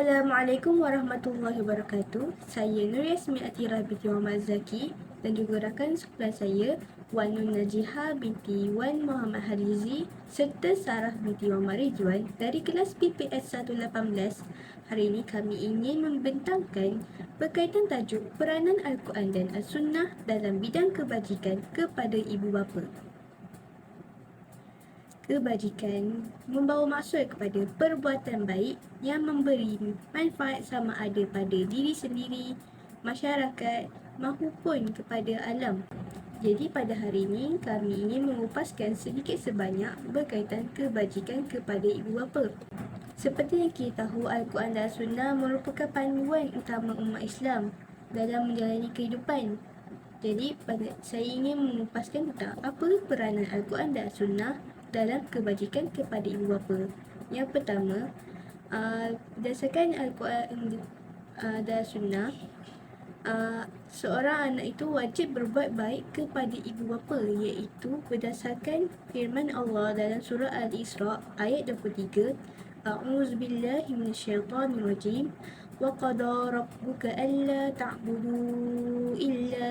Assalamualaikum warahmatullahi wabarakatuh. Saya Nur Yasmin Atira binti Muhammad Zaki dan juga rakan sekolah saya Wan Nur Najiha binti Wan Muhammad Harizi serta Sarah binti Muhammad Ridwan dari kelas PPS 118. Hari ini kami ingin membentangkan berkaitan tajuk peranan Al-Quran dan As-Sunnah dalam bidang kebajikan kepada ibu bapa kebajikan membawa maksud kepada perbuatan baik yang memberi manfaat sama ada pada diri sendiri, masyarakat maupun kepada alam. Jadi pada hari ini kami ingin mengupaskan sedikit sebanyak berkaitan kebajikan kepada ibu bapa. Seperti yang kita tahu Al-Quran dan Sunnah merupakan panduan utama umat Islam dalam menjalani kehidupan. Jadi pada saya ingin mengupaskan tentang apa peranan Al-Quran dan Sunnah dalam kebajikan kepada ibu bapa. Yang pertama, uh, berdasarkan Al-Quran uh, dan Sunnah, uh, seorang anak itu wajib berbuat baik kepada ibu bapa iaitu berdasarkan firman Allah dalam surah Al-Isra ayat 23 A'udzubillahi minasyaitonirrajim وقضى ربك ألا تعبدوا إلا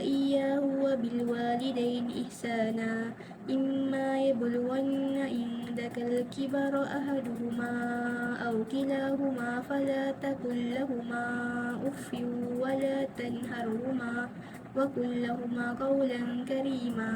إياه وبالوالدين إحسانا إما يبلون عندك الكبر أحدهما أو كلاهما فلا تكن لهما أف ولا تنهرهما. وقل لهما قولا كريما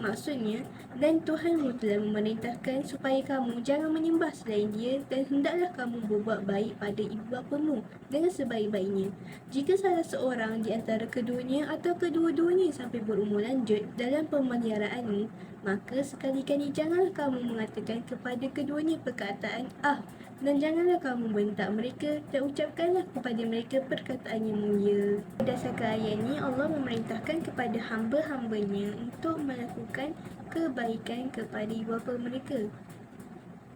Maksudnya, dan Tuhanmu telah memerintahkan supaya kamu jangan menyembah selain dia dan hendaklah kamu berbuat baik pada ibu bapamu dengan sebaik-baiknya. Jika salah seorang di antara keduanya atau kedua-duanya sampai berumur lanjut dalam pemeliharaanmu, maka sekali-kali janganlah kamu mengatakan kepada keduanya perkataan ah dan janganlah kamu bentak mereka dan ucapkanlah kepada mereka perkataan yang mulia. Berdasarkan ayat ini, Allah memerintahkan kepada hamba-hambanya untuk melakukan kebaikan kepada ibu bapa mereka.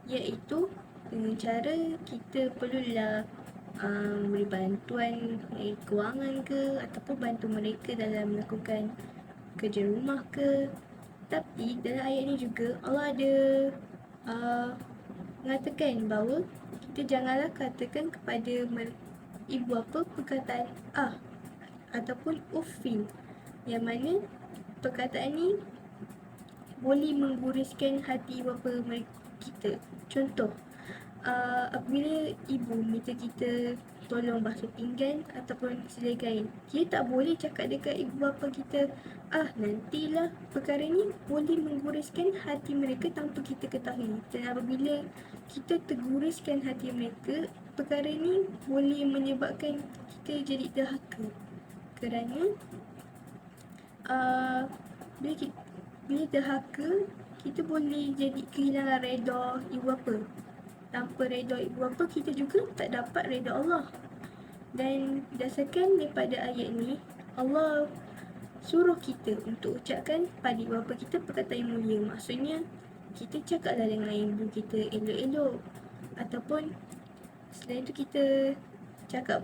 Iaitu dengan cara kita perlulah um, beri bantuan eh, kewangan ke ataupun bantu mereka dalam melakukan kerja rumah ke tapi dalam ayat ni juga Allah ada uh, mengatakan bahawa kita janganlah katakan kepada ibu apa perkataan ah ataupun ufin yang mana perkataan ni boleh mengguriskan hati bapa kita. Contoh, uh, apabila ibu minta kita tolong basuh pinggan ataupun selai kain. Kita tak boleh cakap dekat ibu bapa kita, ah nantilah perkara ni boleh mengguriskan hati mereka tanpa kita ketahui. Dan apabila kita terguriskan hati mereka, perkara ni boleh menyebabkan kita jadi dahaka. Kerana uh, bila, kita, bila dahaka, kita boleh jadi kehilangan reda ibu bapa tanpa reda ibu bapa kita juga tak dapat reda Allah. Dan berdasarkan daripada ayat ni, Allah suruh kita untuk ucapkan pada ibu bapa kita perkataan yang mulia. Maksudnya, kita cakaplah dengan ibu kita elok-elok. Ataupun selain tu kita cakap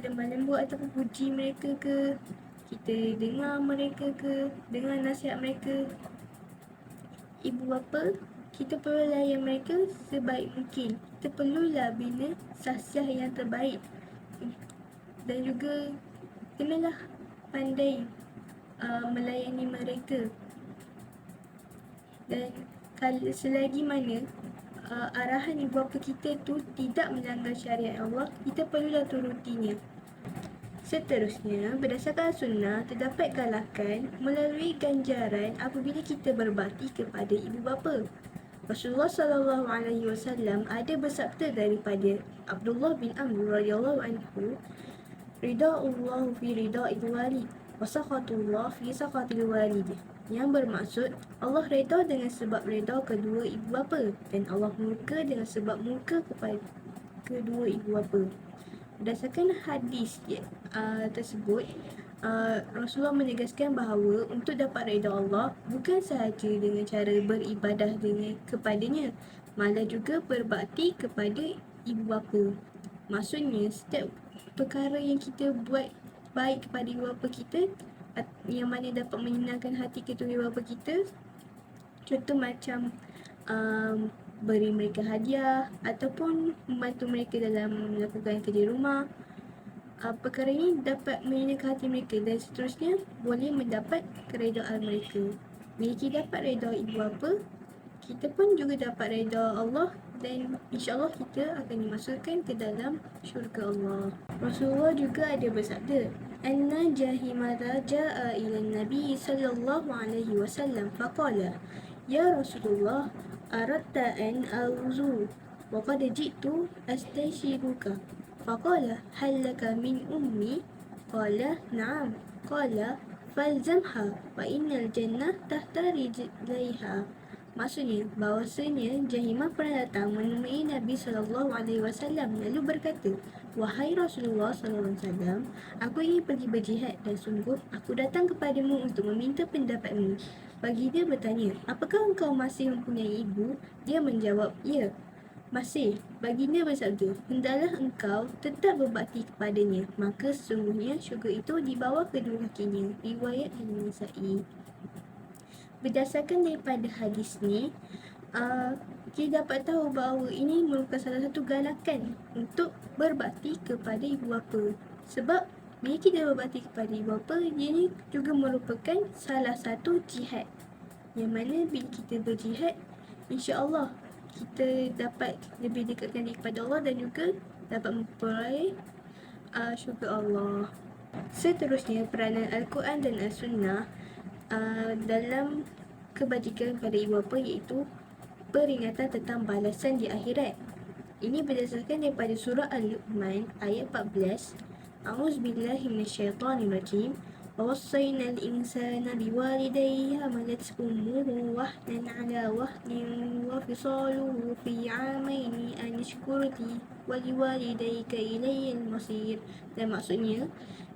lemah lembut ataupun puji mereka ke kita dengar mereka ke dengar nasihat mereka ibu bapa kita perlu layan mereka sebaik mungkin. Kita perlulah bina sasiah yang terbaik. Dan juga kenalah pandai uh, melayani mereka. Dan kalau selagi mana uh, arahan ibu bapa kita tu tidak melanggar syariat Allah, kita perlulah turutinya. Seterusnya, berdasarkan sunnah, terdapat kalahkan melalui ganjaran apabila kita berbakti kepada ibu bapa. Rasulullah sallallahu alaihi wasallam ada bersabda daripada Abdullah bin Amr radhiyallahu anhu Rida Allah fi rida wali wa sakhatullah fi sakhatil walid yang bermaksud Allah reda dengan sebab reda kedua ibu bapa dan Allah murka dengan sebab murka kepada kedua ibu bapa. Berdasarkan hadis uh, tersebut, uh, Rasulullah menegaskan bahawa untuk dapat redha Allah bukan sahaja dengan cara beribadah dengan kepadanya malah juga berbakti kepada ibu bapa. Maksudnya setiap perkara yang kita buat baik kepada ibu bapa kita yang mana dapat menyenangkan hati kedua ibu bapa kita contoh macam um, beri mereka hadiah ataupun membantu mereka dalam melakukan kerja rumah. Uh, perkara ini dapat menyenangkan hati mereka dan seterusnya boleh mendapat keredaan mereka. Bila kita dapat reda ibu bapa, kita pun juga dapat reda Allah dan insyaAllah kita akan dimasukkan ke dalam syurga Allah. Rasulullah juga ada bersabda, Anna jahimata ja'a ila Nabi sallallahu alaihi wasallam faqala, Ya Rasulullah, aradta an auzu wa qad ji'tu astashiruka. Hal laka min ummi? Qala, na'am. Qala, falzamha wa innal jannah tahta rijlaiha. Maksudnya bahawasanya Jahimah pernah datang menemui Nabi wasallam lalu berkata, "Wahai Rasulullah wasallam, aku ingin pergi berjihad dan sungguh aku datang kepadamu untuk meminta pendapatmu." Bagi dia bertanya, "Apakah engkau masih mempunyai ibu?" Dia menjawab, "Ya." Masih, baginda bersabda, hendaklah engkau tetap berbakti kepadanya, maka sesungguhnya syurga itu di bawah kedua kakinya. Riwayat An-Nasa'i. Berdasarkan daripada hadis ni uh, kita dapat tahu bahawa ini merupakan salah satu galakan untuk berbakti kepada ibu bapa. Sebab bila kita berbakti kepada ibu bapa dia ni juga merupakan salah satu jihad. Yang mana bila kita berjihad insya-Allah kita dapat lebih dekatkan diri kepada Allah dan juga dapat memperoleh uh, syurga Allah. Seterusnya peranan Al-Quran dan As-Sunnah uh, dalam kebajikan pada ibu bapa iaitu peringatan tentang balasan di akhirat. Ini berdasarkan daripada surah Al-Luqman ayat 14. A'udzubillahi minasyaitonirrajim. ووصينا الإنسان بوالديه حملته أمه وهنا على وهن وفصاله في عامين أن اشكر لي ولوالديك إلي المصير dan maksudnya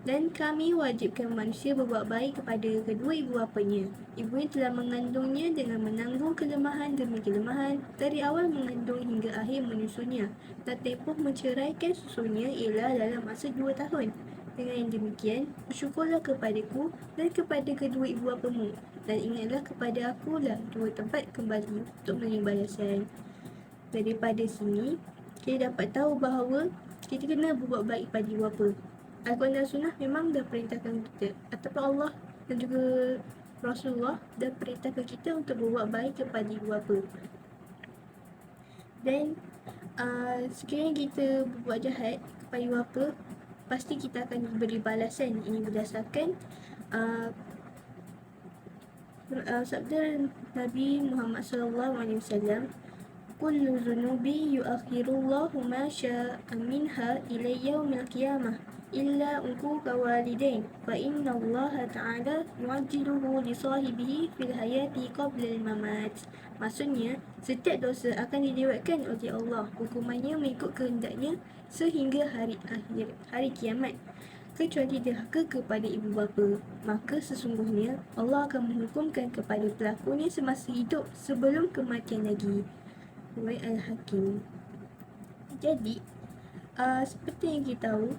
dan kami wajibkan manusia berbuat baik kepada kedua ibu bapanya. Ibunya telah mengandungnya dengan menanggung kelemahan demi kelemahan dari awal mengandung hingga akhir menyusunya. Dan tempoh menceraikan susunya ialah dalam masa dua tahun. Dengan demikian, bersyukurlah kepadaku dan kepada kedua ibu bapamu. Dan ingatlah kepada akulah dua tempat kembali untuk menerima balasan. Daripada sini, kita dapat tahu bahawa kita kena berbuat baik pada ibu bapa. Al-Quran dan Sunnah memang dah perintahkan kita Ataupun Allah dan juga Rasulullah dah perintahkan kita untuk berbuat baik kepada ibu bapa Dan uh, sekiranya kita berbuat jahat kepada ibu bapa Pasti kita akan diberi balasan Ini berdasarkan uh, uh, Sabda Nabi Muhammad SAW Kullu zunubi yuakhirullahu ma sya'a minha ila yaumil qiyamah walidain. Fa inna Allah ta'ala yu'ajjiluhu li sahibihi fil hayati qabla al-mamat maksudnya setiap dosa akan dilewatkan oleh Allah. Hukumannya mengikut kehendaknya sehingga hari akhir hari kiamat. Kecuali derhaka kepada ibu bapa maka sesungguhnya Allah akan menghukumkan kepada pelakunya semasa hidup sebelum kematian lagi. Wa al-Hakim. Jadi uh, seperti yang kita tahu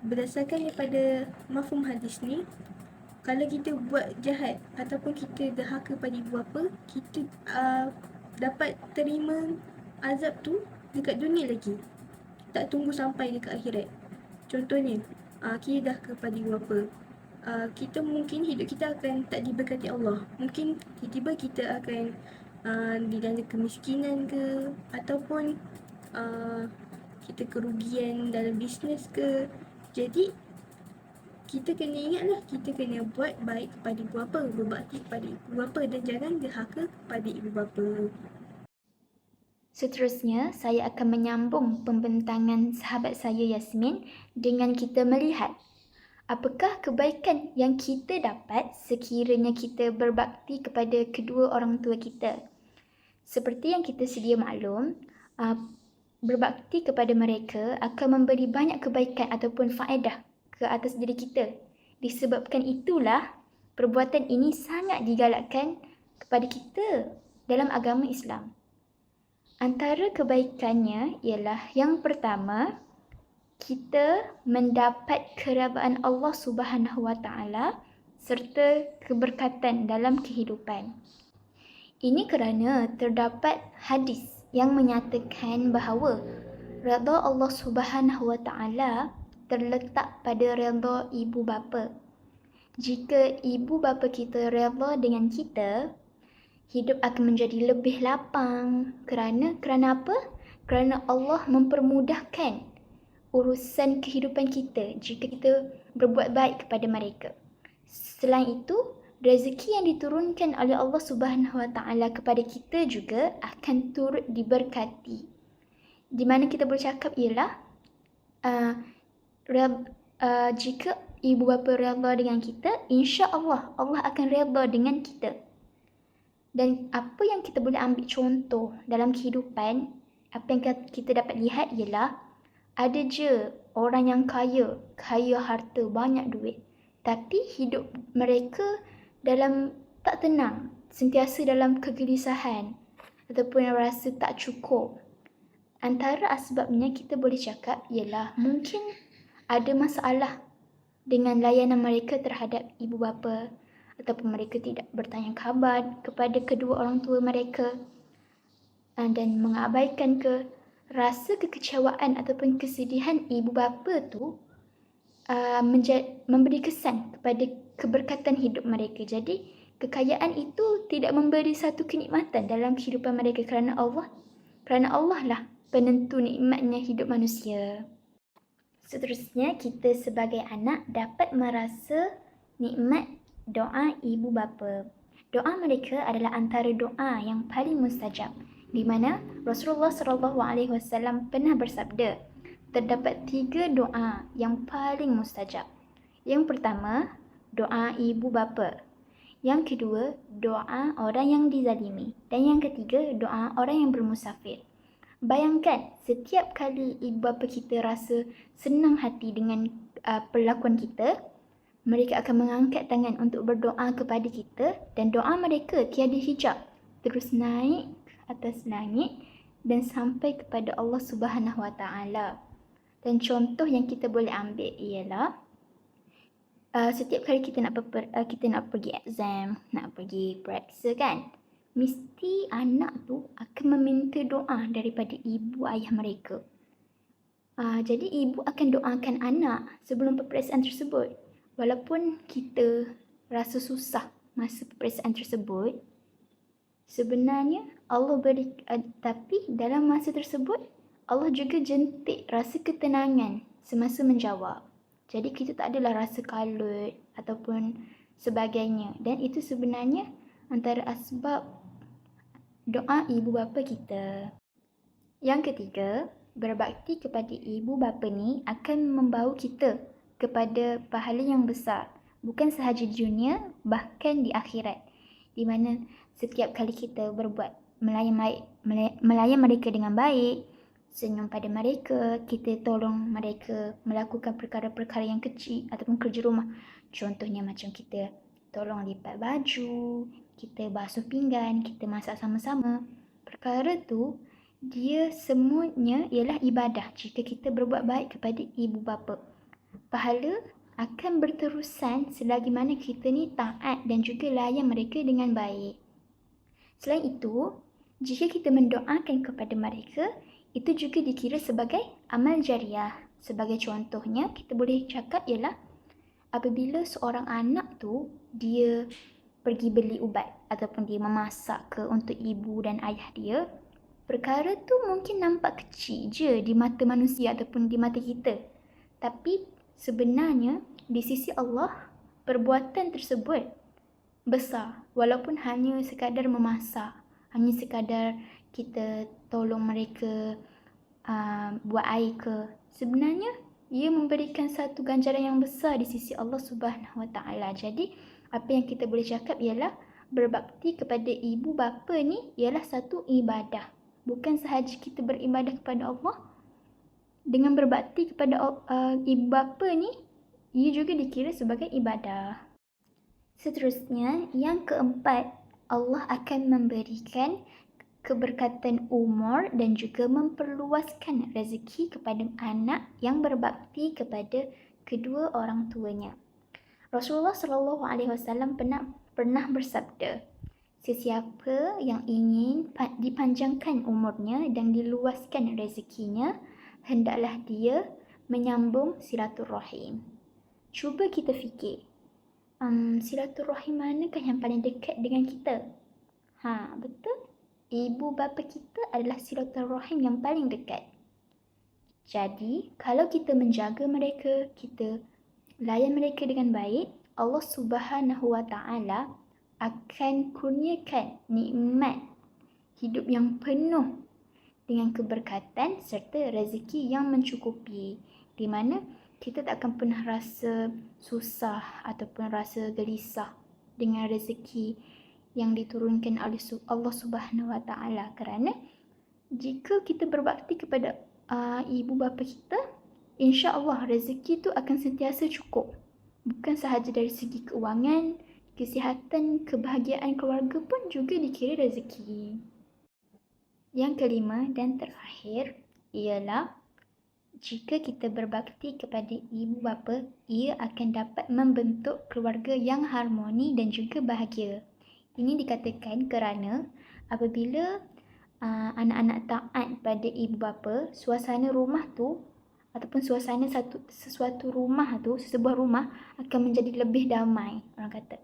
berdasarkan daripada mafhum hadis ni kalau kita buat jahat ataupun kita derhaka pada ibu bapa kita uh, dapat terima azab tu dekat dunia lagi. Tak tunggu sampai dekat akhirat. Contohnya uh, kita dah kepada ibu bapa. Uh, kita mungkin hidup kita akan tak diberkati Allah. Mungkin tiba-tiba kita akan uh, dilanda kemiskinan ke ataupun uh, kita kerugian dalam bisnes ke jadi kita kena ingatlah kita kena buat baik kepada ibu bapa, berbakti kepada ibu bapa dan jangan derhaka kepada ibu bapa. Seterusnya, saya akan menyambung pembentangan sahabat saya Yasmin dengan kita melihat apakah kebaikan yang kita dapat sekiranya kita berbakti kepada kedua orang tua kita. Seperti yang kita sedia maklum, uh, berbakti kepada mereka akan memberi banyak kebaikan ataupun faedah ke atas diri kita. Disebabkan itulah perbuatan ini sangat digalakkan kepada kita dalam agama Islam. Antara kebaikannya ialah yang pertama, kita mendapat kerabaan Allah Subhanahu Wa Taala serta keberkatan dalam kehidupan. Ini kerana terdapat hadis yang menyatakan bahawa redha Allah Subhanahu Wa Taala terletak pada redha ibu bapa. Jika ibu bapa kita redha dengan kita, hidup akan menjadi lebih lapang. Kerana kerana apa? Kerana Allah mempermudahkan urusan kehidupan kita jika kita berbuat baik kepada mereka. Selain itu, rezeki yang diturunkan oleh Allah Subhanahu Wa Taala kepada kita juga akan turut diberkati. Di mana kita bercakap ialah uh, uh, jika ibu bapa redha dengan kita, insya-Allah Allah akan redha dengan kita. Dan apa yang kita boleh ambil contoh dalam kehidupan, apa yang kita dapat lihat ialah ada je orang yang kaya, kaya harta, banyak duit. Tapi hidup mereka dalam tak tenang, sentiasa dalam kegelisahan ataupun rasa tak cukup. Antara asbabnya kita boleh cakap ialah mungkin ada masalah dengan layanan mereka terhadap ibu bapa ataupun mereka tidak bertanya khabar kepada kedua orang tua mereka dan mengabaikan ke rasa kekecewaan ataupun kesedihan ibu bapa tu uh, memberi kesan kepada keberkatan hidup mereka. Jadi kekayaan itu tidak memberi satu kenikmatan dalam kehidupan mereka kerana Allah kerana Allah lah penentu nikmatnya hidup manusia. Seterusnya kita sebagai anak dapat merasa nikmat doa ibu bapa. Doa mereka adalah antara doa yang paling mustajab di mana Rasulullah wasallam pernah bersabda terdapat tiga doa yang paling mustajab. Yang pertama, doa ibu bapa. Yang kedua, doa orang yang dizalimi. Dan yang ketiga, doa orang yang bermusafir. Bayangkan setiap kali ibu bapa kita rasa senang hati dengan uh, perlakuan kita, mereka akan mengangkat tangan untuk berdoa kepada kita dan doa mereka tiada hijab terus naik atas langit dan sampai kepada Allah Subhanahu Wa Taala. Dan contoh yang kita boleh ambil ialah uh, setiap kali kita nak per, uh, kita nak pergi exam, nak pergi periksa kan, mesti anak tu akan meminta doa daripada ibu ayah mereka. Uh, jadi ibu akan doakan anak sebelum peperiksaan tersebut. Walaupun kita rasa susah masa peperiksaan tersebut, sebenarnya Allah beri uh, tapi dalam masa tersebut Allah juga jentik rasa ketenangan semasa menjawab. Jadi kita tak adalah rasa kalut ataupun sebagainya dan itu sebenarnya antara asbab doa ibu bapa kita. Yang ketiga, berbakti kepada ibu bapa ni akan membawa kita kepada pahala yang besar. Bukan sahaja di dunia, bahkan di akhirat. Di mana setiap kali kita berbuat melayan, melayan mereka dengan baik, senyum pada mereka, kita tolong mereka melakukan perkara-perkara yang kecil ataupun kerja rumah. Contohnya macam kita tolong lipat baju, kita basuh pinggan, kita masak sama-sama. Perkara tu dia semuanya ialah ibadah jika kita berbuat baik kepada ibu bapa. Pahala akan berterusan selagi mana kita ni taat dan juga layan mereka dengan baik. Selain itu, jika kita mendoakan kepada mereka, itu juga dikira sebagai amal jariah. Sebagai contohnya, kita boleh cakap ialah apabila seorang anak tu dia pergi beli ubat ataupun dia memasak ke untuk ibu dan ayah dia, perkara tu mungkin nampak kecil je di mata manusia ataupun di mata kita. Tapi sebenarnya di sisi Allah, perbuatan tersebut besar walaupun hanya sekadar memasak hanya sekadar kita tolong mereka uh, buat air ke sebenarnya ia memberikan satu ganjaran yang besar di sisi Allah Subhanahu Wa Taala. Jadi apa yang kita boleh cakap ialah berbakti kepada ibu bapa ni ialah satu ibadah. Bukan sahaja kita beribadah kepada Allah dengan berbakti kepada uh, ibu bapa ni ia juga dikira sebagai ibadah. Seterusnya, yang keempat, Allah akan memberikan keberkatan umur dan juga memperluaskan rezeki kepada anak yang berbakti kepada kedua orang tuanya. Rasulullah sallallahu alaihi wasallam pernah pernah bersabda, Sesiapa yang ingin pa- dipanjangkan umurnya dan diluaskan rezekinya, hendaklah dia menyambung silaturahim. Cuba kita fikir, um, silaturahim manakah yang paling dekat dengan kita? Ha, betul? Ibu bapa kita adalah silaturahim yang paling dekat. Jadi, kalau kita menjaga mereka, kita layan mereka dengan baik, Allah Subhanahu Wa Taala akan kurniakan nikmat hidup yang penuh dengan keberkatan serta rezeki yang mencukupi di mana kita tak akan pernah rasa susah ataupun rasa gelisah dengan rezeki yang diturunkan oleh Allah Subhanahu Wa Taala kerana jika kita berbakti kepada uh, ibu bapa kita insya-Allah rezeki tu akan sentiasa cukup bukan sahaja dari segi keuangan kesihatan kebahagiaan keluarga pun juga dikira rezeki yang kelima dan terakhir ialah jika kita berbakti kepada ibu bapa, ia akan dapat membentuk keluarga yang harmoni dan juga bahagia. Ini dikatakan kerana apabila uh, anak-anak taat pada ibu bapa, suasana rumah tu ataupun suasana satu sesuatu rumah tu, sesebuah rumah akan menjadi lebih damai, orang kata.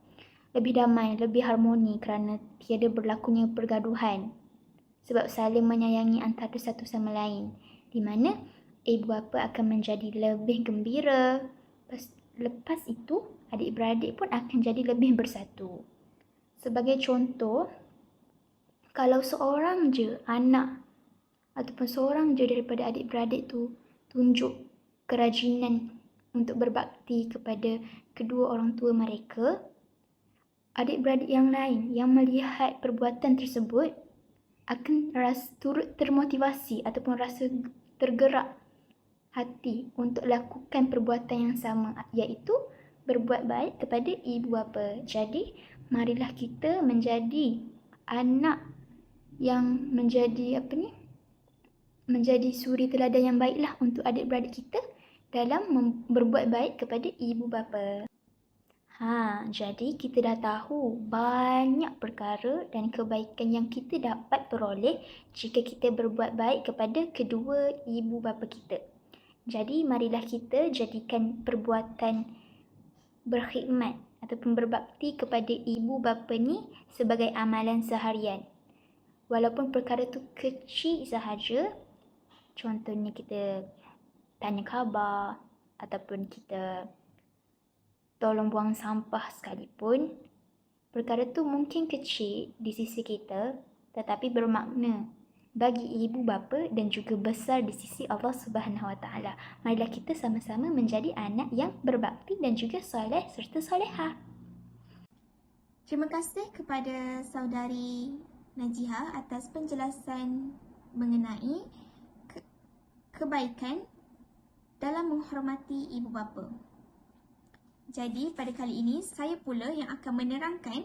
Lebih damai, lebih harmoni kerana tiada berlakunya pergaduhan. Sebab saling menyayangi antara satu sama lain. Di mana ibu bapa akan menjadi lebih gembira. Lepas, lepas itu, adik-beradik pun akan jadi lebih bersatu. Sebagai contoh, kalau seorang je anak ataupun seorang je daripada adik-beradik tu tunjuk kerajinan untuk berbakti kepada kedua orang tua mereka, adik-beradik yang lain yang melihat perbuatan tersebut akan rasa turut termotivasi ataupun rasa tergerak hati untuk lakukan perbuatan yang sama iaitu berbuat baik kepada ibu bapa. Jadi, marilah kita menjadi anak yang menjadi apa ni? menjadi suri teladan yang baiklah untuk adik-beradik kita dalam berbuat baik kepada ibu bapa. Ha, jadi kita dah tahu banyak perkara dan kebaikan yang kita dapat peroleh jika kita berbuat baik kepada kedua ibu bapa kita. Jadi marilah kita jadikan perbuatan berkhidmat ataupun berbakti kepada ibu bapa ni sebagai amalan seharian. Walaupun perkara tu kecil sahaja, contohnya kita tanya khabar ataupun kita tolong buang sampah sekalipun, perkara tu mungkin kecil di sisi kita tetapi bermakna bagi ibu bapa dan juga besar di sisi Allah Subhanahu Wa Taala. Marilah kita sama-sama menjadi anak yang berbakti dan juga soleh serta soleha. Terima kasih kepada saudari Najiha atas penjelasan mengenai ke- kebaikan dalam menghormati ibu bapa. Jadi pada kali ini saya pula yang akan menerangkan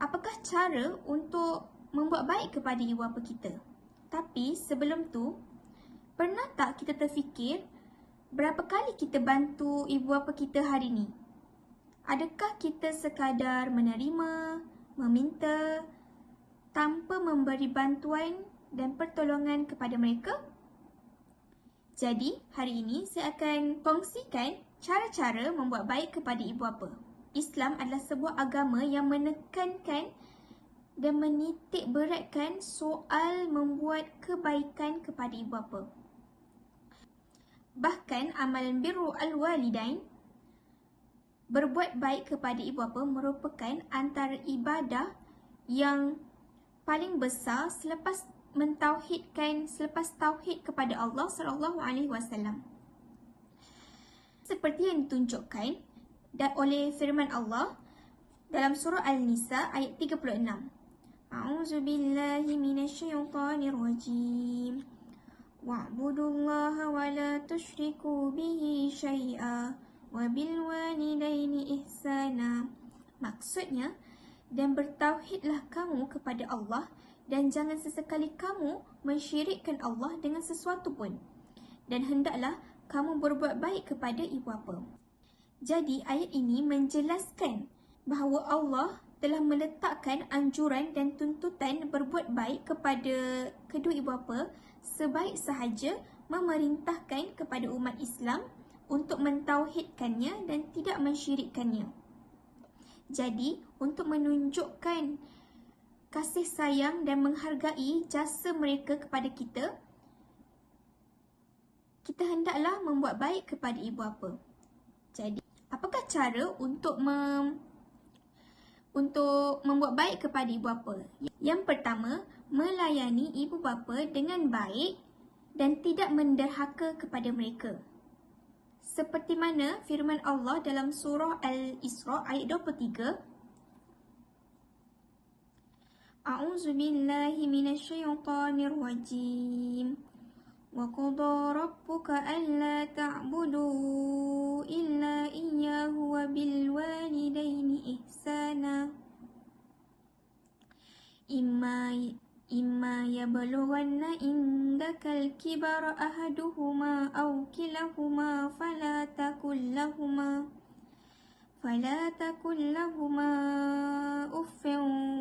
apakah cara untuk membuat baik kepada ibu bapa kita. Tapi sebelum tu, pernah tak kita terfikir berapa kali kita bantu ibu bapa kita hari ini? Adakah kita sekadar menerima, meminta tanpa memberi bantuan dan pertolongan kepada mereka? Jadi, hari ini saya akan kongsikan cara-cara membuat baik kepada ibu bapa. Islam adalah sebuah agama yang menekankan dan menitik beratkan soal membuat kebaikan kepada ibu bapa. Bahkan amalan birru al-walidain berbuat baik kepada ibu bapa merupakan antara ibadah yang paling besar selepas mentauhidkan selepas tauhid kepada Allah sallallahu alaihi wasallam. Seperti yang ditunjukkan dan oleh firman Allah dalam surah Al-Nisa ayat 36. Billahi minasyaitonir rajim. Wa'budullaha wa la tusyriku bihi syai'a wa bil walidaini ihsana. Maksudnya dan bertauhidlah kamu kepada Allah dan jangan sesekali kamu mensyirikkan Allah dengan sesuatu pun. Dan hendaklah kamu berbuat baik kepada ibu bapa. Jadi ayat ini menjelaskan bahawa Allah telah meletakkan anjuran dan tuntutan berbuat baik kepada kedua ibu bapa sebaik sahaja memerintahkan kepada umat Islam untuk mentauhidkannya dan tidak mensyirikkannya. Jadi, untuk menunjukkan kasih sayang dan menghargai jasa mereka kepada kita, kita hendaklah membuat baik kepada ibu bapa. Jadi, apakah cara untuk mem untuk membuat baik kepada ibu bapa? Yang pertama, melayani ibu bapa dengan baik dan tidak menderhaka kepada mereka. Seperti mana firman Allah dalam surah Al-Isra ayat 23. A'udzu billahi minasyaitonir rajim. وقضى ربك ألا تعبدوا إلا إياه وبالوالدين إحسانا. إما إما يبلغن عندك الكبر أحدهما أو كلاهما فلا تكن لهما فلا تكن لهما أف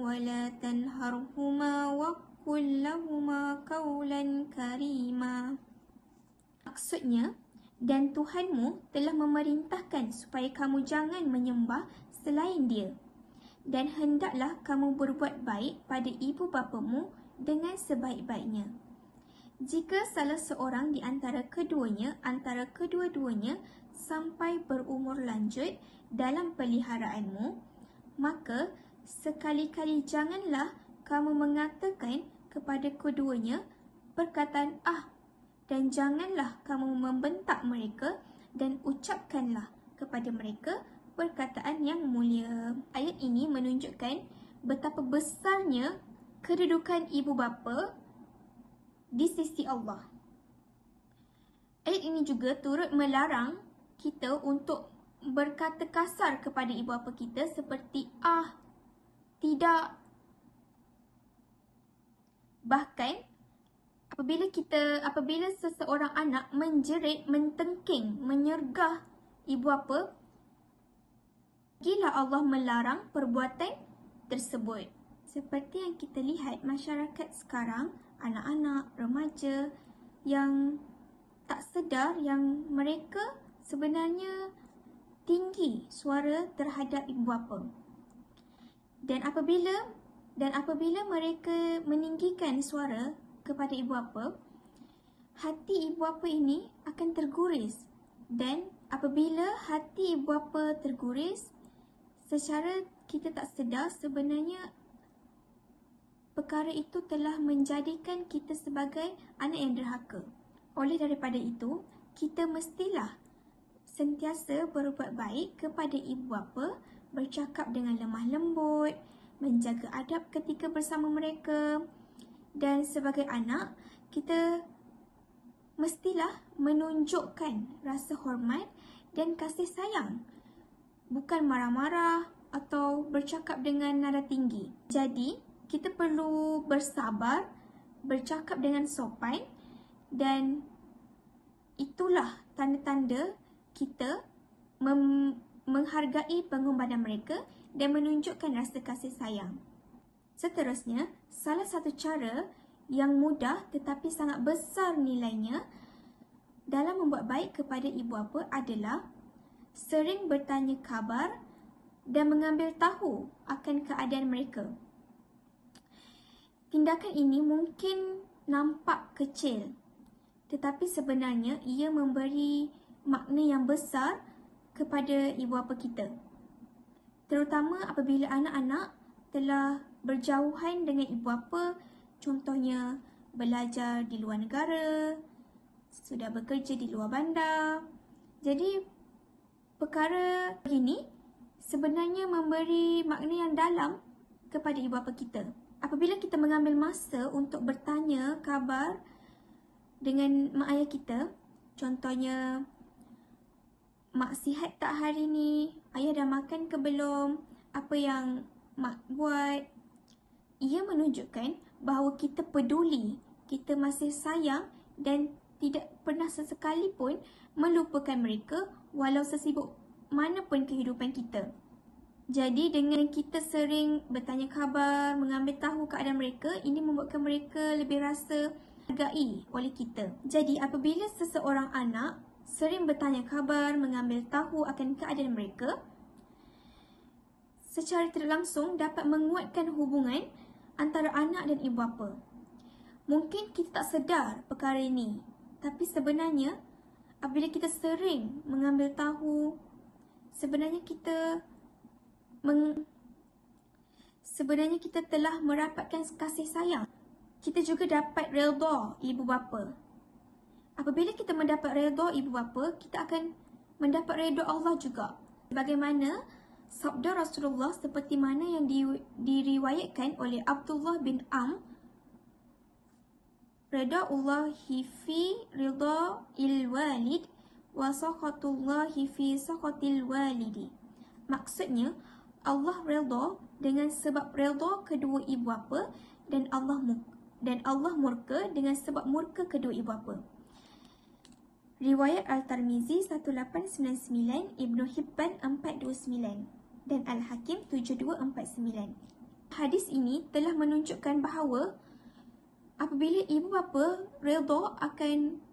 ولا تنهرهما وقل لهما قولا كريما Maksudnya, dan Tuhanmu telah memerintahkan supaya kamu jangan menyembah selain dia dan hendaklah kamu berbuat baik pada ibu bapamu dengan sebaik-baiknya. Jika salah seorang di antara keduanya, antara kedua-duanya sampai berumur lanjut dalam peliharaanmu, maka sekali-kali janganlah kamu mengatakan kepada keduanya perkataan ah dan janganlah kamu membentak mereka dan ucapkanlah kepada mereka perkataan yang mulia. Ayat ini menunjukkan betapa besarnya kedudukan ibu bapa di sisi Allah. Ayat ini juga turut melarang kita untuk berkata kasar kepada ibu bapa kita seperti ah, tidak. Bahkan apabila kita apabila seseorang anak menjerit, mentengking, menyergah ibu bapa, Gila Allah melarang perbuatan tersebut. Seperti yang kita lihat masyarakat sekarang, anak-anak, remaja yang tak sedar yang mereka sebenarnya tinggi suara terhadap ibu bapa. Dan apabila dan apabila mereka meninggikan suara kepada ibu bapa, hati ibu bapa ini akan terguris. Dan apabila hati ibu bapa terguris, secara kita tak sedar sebenarnya perkara itu telah menjadikan kita sebagai anak yang derhaka. Oleh daripada itu, kita mestilah sentiasa berbuat baik kepada ibu bapa, bercakap dengan lemah lembut, menjaga adab ketika bersama mereka dan sebagai anak, kita mestilah menunjukkan rasa hormat dan kasih sayang bukan marah-marah atau bercakap dengan nada tinggi. Jadi, kita perlu bersabar, bercakap dengan sopan dan itulah tanda-tanda kita mem- menghargai pengorbanan mereka dan menunjukkan rasa kasih sayang. Seterusnya, salah satu cara yang mudah tetapi sangat besar nilainya dalam membuat baik kepada ibu bapa adalah sering bertanya kabar dan mengambil tahu akan keadaan mereka. Tindakan ini mungkin nampak kecil tetapi sebenarnya ia memberi makna yang besar kepada ibu bapa kita. Terutama apabila anak-anak telah berjauhan dengan ibu bapa, contohnya belajar di luar negara, sudah bekerja di luar bandar. Jadi perkara ini sebenarnya memberi makna yang dalam kepada ibu bapa kita. Apabila kita mengambil masa untuk bertanya kabar dengan mak ayah kita, contohnya mak sihat tak hari ni, ayah dah makan ke belum, apa yang mak buat. Ia menunjukkan bahawa kita peduli, kita masih sayang dan tidak pernah sesekali pun melupakan mereka walau sesibuk mana pun kehidupan kita. Jadi dengan kita sering bertanya khabar, mengambil tahu keadaan mereka, ini membuatkan mereka lebih rasa hargai oleh kita. Jadi apabila seseorang anak sering bertanya khabar, mengambil tahu akan keadaan mereka, secara tidak langsung dapat menguatkan hubungan antara anak dan ibu bapa. Mungkin kita tak sedar perkara ini, tapi sebenarnya apabila kita sering mengambil tahu, sebenarnya kita meng sebenarnya kita telah merapatkan kasih sayang. Kita juga dapat redha ibu bapa. Apabila kita mendapat redha ibu bapa, kita akan mendapat redha Allah juga. Bagaimana sabda Rasulullah seperti mana yang di, diriwayatkan oleh Abdullah bin Am Reda Allahi fi rida il walid wa sakhatullahi fi sakhatil walidi. Maksudnya, Allah redha dengan sebab redha kedua ibu bapa dan Allah dan Allah murka dengan sebab murka kedua ibu bapa. Riwayat Al-Tirmizi 1899, Ibnu Hibban 429 dan Al-Hakim 7249. Hadis ini telah menunjukkan bahawa apabila ibu bapa redha akan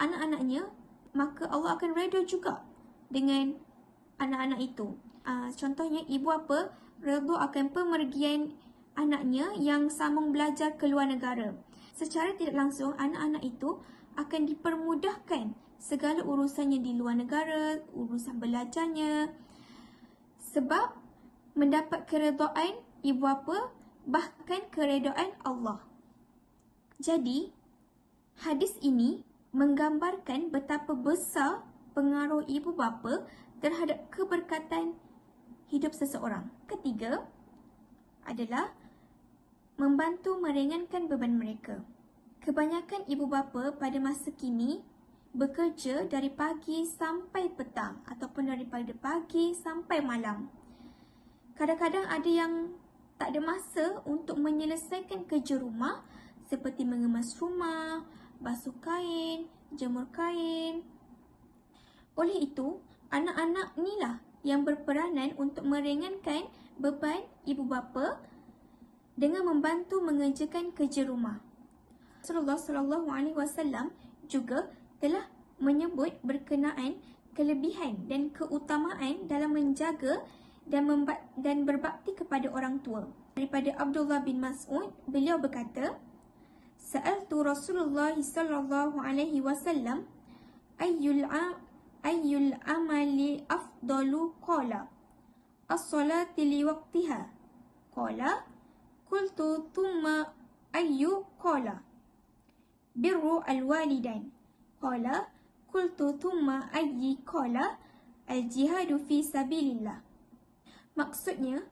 anak-anaknya, maka Allah akan redha juga dengan anak-anak itu. Uh, contohnya ibu bapa redha akan pemergian anaknya yang sambung belajar ke luar negara. Secara tidak langsung, anak-anak itu akan dipermudahkan segala urusannya di luar negara, urusan belajarnya. Sebab mendapat keredaan ibu bapa, bahkan keredaan Allah. Jadi, hadis ini menggambarkan betapa besar pengaruh ibu bapa terhadap keberkatan hidup seseorang. Ketiga adalah membantu meringankan beban mereka. Kebanyakan ibu bapa pada masa kini bekerja dari pagi sampai petang ataupun daripada pagi sampai malam. Kadang-kadang ada yang tak ada masa untuk menyelesaikan kerja rumah seperti mengemas rumah, basuh kain, jemur kain. Oleh itu, anak-anak inilah yang berperanan untuk meringankan beban ibu bapa dengan membantu mengerjakan kerja rumah. Rasulullah sallallahu alaihi wasallam juga telah menyebut berkenaan kelebihan dan keutamaan dalam menjaga dan dan berbakti kepada orang tua. Daripada Abdullah bin Mas'ud, beliau berkata, Sa'altu Rasulullah sallallahu alaihi wasallam ayyul ayyul amali afdalu? Qala as-salati li waqtiha. Qala qultu thumma ayyu? Qala birru al-walidain qala qultu thumma ayyi qala al-jihadu fi sabilillah maksudnya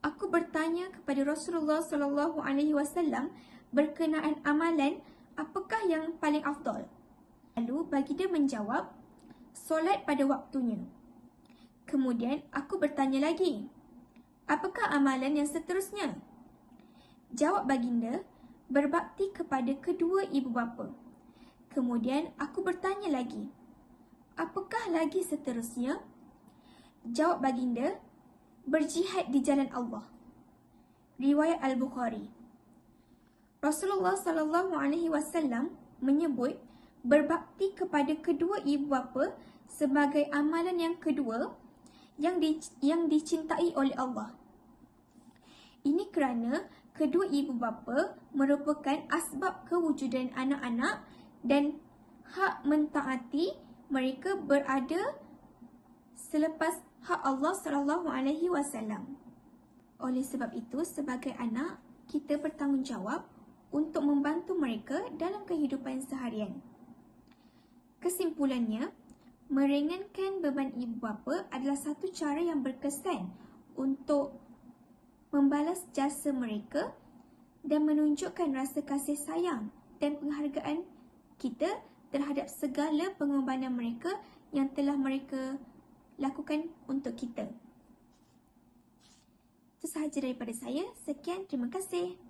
aku bertanya kepada Rasulullah sallallahu alaihi wasallam berkenaan amalan apakah yang paling afdal? Lalu bagi dia menjawab, solat pada waktunya. Kemudian aku bertanya lagi, apakah amalan yang seterusnya? Jawab baginda, berbakti kepada kedua ibu bapa. Kemudian aku bertanya lagi, apakah lagi seterusnya? Jawab baginda, berjihad di jalan Allah. Riwayat Al-Bukhari. Rasulullah sallallahu alaihi wasallam menyebut berbakti kepada kedua ibu bapa sebagai amalan yang kedua yang di, yang dicintai oleh Allah. Ini kerana kedua ibu bapa merupakan asbab kewujudan anak-anak dan hak mentaati mereka berada selepas hak Allah sallallahu alaihi wasallam. Oleh sebab itu sebagai anak kita bertanggungjawab untuk membantu mereka dalam kehidupan seharian. Kesimpulannya, meringankan beban ibu bapa adalah satu cara yang berkesan untuk membalas jasa mereka dan menunjukkan rasa kasih sayang dan penghargaan kita terhadap segala pengorbanan mereka yang telah mereka lakukan untuk kita. Itu sahaja daripada saya. Sekian, terima kasih.